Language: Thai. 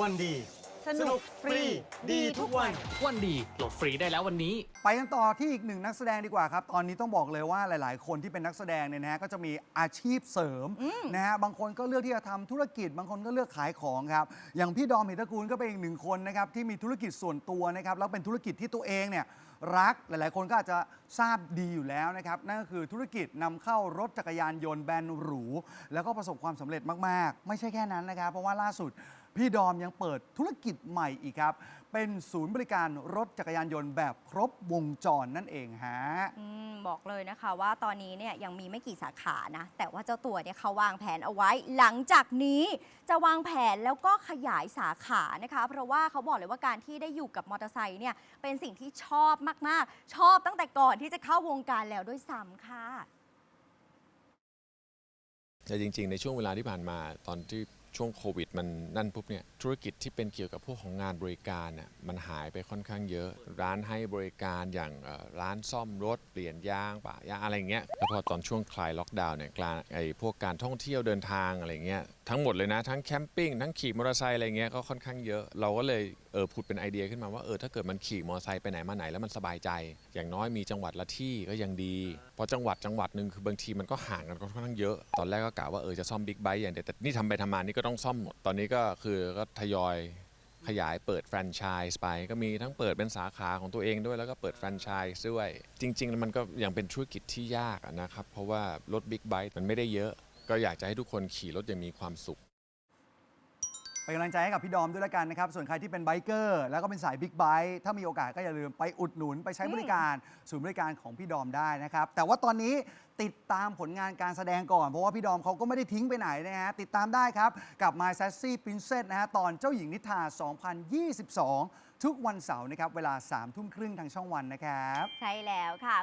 วันดี สนุกฟรีดีทุกวัน วันดีโหลดฟรีได้แล้ววันนี้ ไปกันต่อที่อีกหนึ่งนักแสดงดีกว่าครับ ตอนนี้ต้องบอกเลยว่าหลาย ๆ คนที่เป็นนักแสดงเนี่ยนะฮะก็จะมีอาชีพเสริมนะฮะบางคนก็เลือกที่จะทำธุรกิจ บางคนก็เลือกขายของครับอย่างพี่ดอมหิตระกูลก็เป็นอีกหนึ่งคนนะครับที่มีธุรกิจส่วนตัวนะครับแล้วเป็นธุรกิจที่ตัวเองเนี่ยรัก หลายๆ คนก็อาจจะทราบดีอยู่แล้วนะครับ นั่นก็คือธุรกิจนำเข้ารถจักรยานยนต์แบรนด์หรู แล้วก็ประสบความสำเร็จมาก ๆ ไม่ใช่แค่นั้นนะครับ เพราะว่าล่าสุด พี่ดอมยังเปิดธุรกิจใหม่อีกครับ เป็นศูนย์บริการรถจักรยานยนต์แบบครบวงจรนั่นเองฮะ อืม บอกเลยนะคะว่าตอนนี้เนี่ยยังมีไม่กี่สาขานะ แต่ว่าเจ้าตัวเนี่ยเขาวางแผนเอาไว้ หลังจากนี้จะวางแผนแล้วก็ขยายสาขานะคะ เพราะว่าเขาบอกเลยว่าการที่ได้อยู่กับมอเตอร์ไซค์เนี่ยเป็นสิ่งที่ชอบมากๆ ชอบตั้งแต่ก่อนที่จะเข้าวงการแล้วด้วยซ้ำค่ะ แต่จริงๆ ในช่วงเวลาที่ผ่านมาตอนที่ ช่วงโควิดมันนั่นปุ๊บเนี่ยธุรกิจที่เป็นเกี่ยวกับพวกของงานบริการน่ะมันหายไปค่อนข้างเยอะ ร้านให้บริการอย่างเอ่อร้านซ่อมรถ เปลี่ยนยางปะยางอะไรเงี้ยแล้วพอตอนช่วงคลายล็อกดาวน์เนี่ยกลางไอ้พวกการท่องเที่ยวเดินทางอะไรเงี้ย ทั้งหมดเลยนะ ทั้งแคมปิ้งทั้งขี่มอเตอร์ไซค์อะไรเงี้ยก็ค่อนข้างเยอะเราก็เลยเออพูดเป็นไอเดียขึ้นมาว่าเออถ้าเกิดมันขี่มอเตอร์ไซค์ไปไหนมาไหนแล้วมันสบายใจ อย่างน้อยมีจังหวัดละที่ก็ยังดีเพราะจังหวัดจังหวัดหนึ่งคือบางทีมันก็ห่างกันค่อนข้างเยอะ ตอนแรกก็กะว่าเออจะซ่อมบิ๊กไบค์อย่างเดียวแต่นี่ทำไปทำมานี่ก็ต้องซ่อมหมดตอนนี้ก็คือก็ทยอยขยายเปิดแฟรนไชส์ไป ก็มีทั้งเปิดเป็นสาขาของตัวเองด้วยแล้วก็เปิดแฟรนไชส์ด้วย จริง ๆ มันก็ยังเป็นธุรกิจที่ยากนะครับ เพราะว่ารถบิ๊กไบค์มันไม่ได้เยอะ ก็อยากจะให้ทุกคนขี่รถอย่างมีความสุข เป็นกำลังใจให้กับพี่ดอมด้วยละกันนะครับ ส่วนใครที่เป็นไบเกอร์แล้วก็เป็นสายบิ๊กไบค์ถ้ามีโอกาสก็อย่าลืมไปอุดหนุนไปใช้บริการศูนย์บริการของพี่ดอมได้นะครับ แต่ว่าตอนนี้ติดตามผลงานการแสดงก่อน เพราะว่าพี่ดอมเขาก็ไม่ได้ทิ้งไปไหนนะฮะ ติดตามได้ครับ กับ My Sassy Princess นะฮะ ตอนเจ้าหญิงนิทรา 2022 ทุกวันเสาร์นะครับ เวลา3ทุ่มครึ่งทางช่องวันนะครับ ใช่แล้วค่ะ